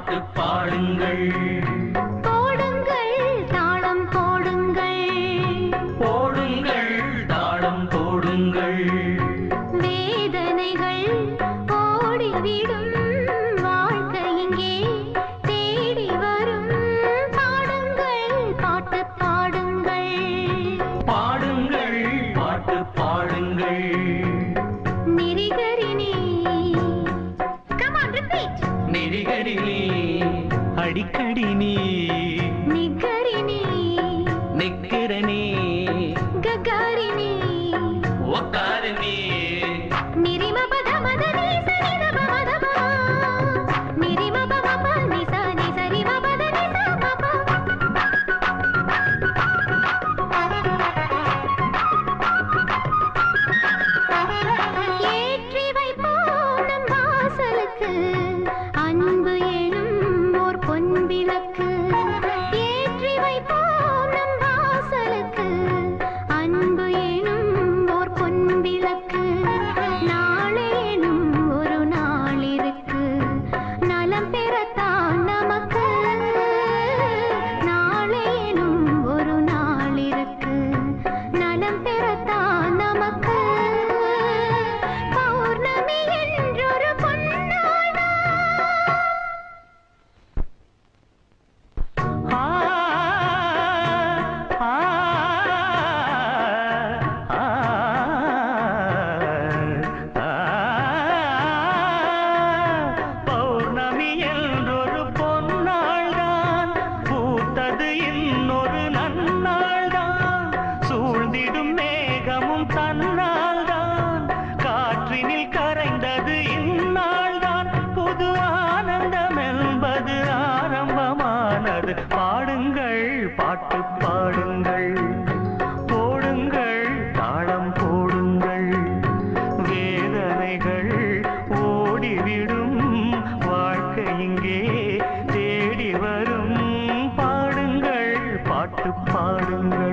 பாட்டு பாடுங்கள். போடுங்கள் தாளம் போடுங்கள். போடுங்கள் தாளம் போடுங்கள். வேதனைகள் ஓடிவிடும் வாழ்க்கை இங்கே தேடி வரும். பாடுங்கள் பாட்டு பாடுங்கள். கடினி இது இன்னொரு நன்னாள் தான் சூழ்ந்திடும் மேகமும் தன்னால் தான் காற்றினில் கரைந்தது இந்நாள் தான் புது ஆனந்தம் என்பது ஆரம்பமானது. பாடுங்கள் பாட்டு பாடுங்கள்